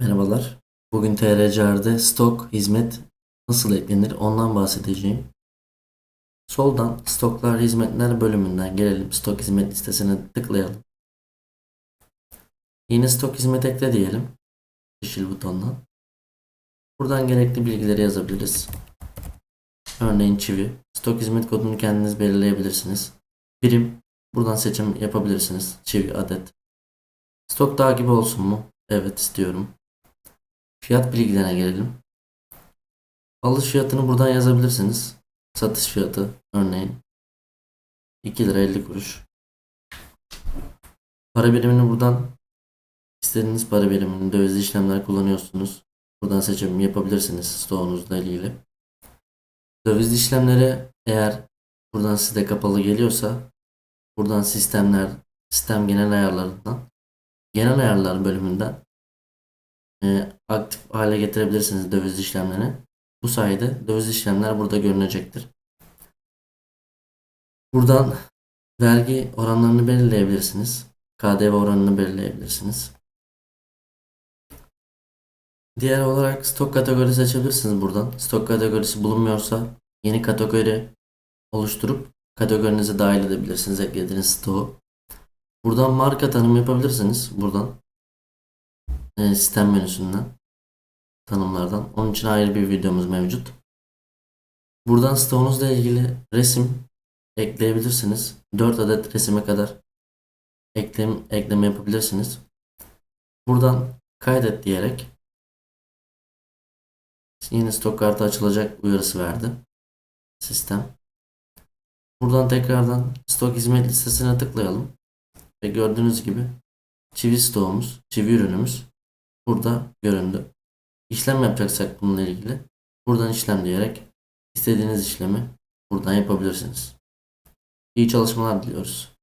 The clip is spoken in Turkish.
Merhabalar. Bugün TRCR'de stok hizmet nasıl eklenir ondan bahsedeceğim. Soldan stoklar hizmetler bölümünden gelelim. Stok hizmet listesine tıklayalım. Yeni stok hizmet ekle diyelim. Yeşil butondan. Buradan gerekli bilgileri yazabiliriz. Örneğin çivi. Stok hizmet kodunu kendiniz belirleyebilirsiniz. Birim. Buradan seçim yapabilirsiniz. Çivi adet. Stok takibi olsun mu? Evet istiyorum. Fiyat bilgilerine gelelim. Alış fiyatını buradan yazabilirsiniz. Satış fiyatı örneğin 2 lira 50 kuruş. Para birimini buradan istediğiniz para birimini dövizli işlemler kullanıyorsunuz. Buradan seçim yapabilirsiniz stoğunuzla ilgili. Dövizli işlemleri eğer buradan size kapalı geliyorsa buradan sistemler sistem genel ayarlarından genel ayarlar bölümünden e, aktif hale getirebilirsiniz döviz işlemlerini. Bu sayede döviz işlemler burada görünecektir. Buradan vergi oranlarını belirleyebilirsiniz. KDV oranını belirleyebilirsiniz. Diğer olarak stok kategorisi seçebilirsiniz buradan. Stok kategorisi bulunmuyorsa yeni kategori oluşturup kategorinize dahil edebilirsiniz eklediğiniz stoğu. Buradan marka tanımı yapabilirsiniz. Buradan e, sistem menüsünden tanımlardan. Onun için ayrı bir videomuz mevcut. Buradan stoğunuzla ilgili resim ekleyebilirsiniz. 4 adet resime kadar eklem, ekleme yapabilirsiniz. Buradan kaydet diyerek yeni stok kartı açılacak uyarısı verdi sistem. Buradan tekrardan stok hizmet listesine tıklayalım. Ve gördüğünüz gibi çivi stoğumuz, çivi ürünümüz burada göründü. İşlem yapacaksak bununla ilgili buradan işlem diyerek istediğiniz işlemi buradan yapabilirsiniz. İyi çalışmalar diliyoruz.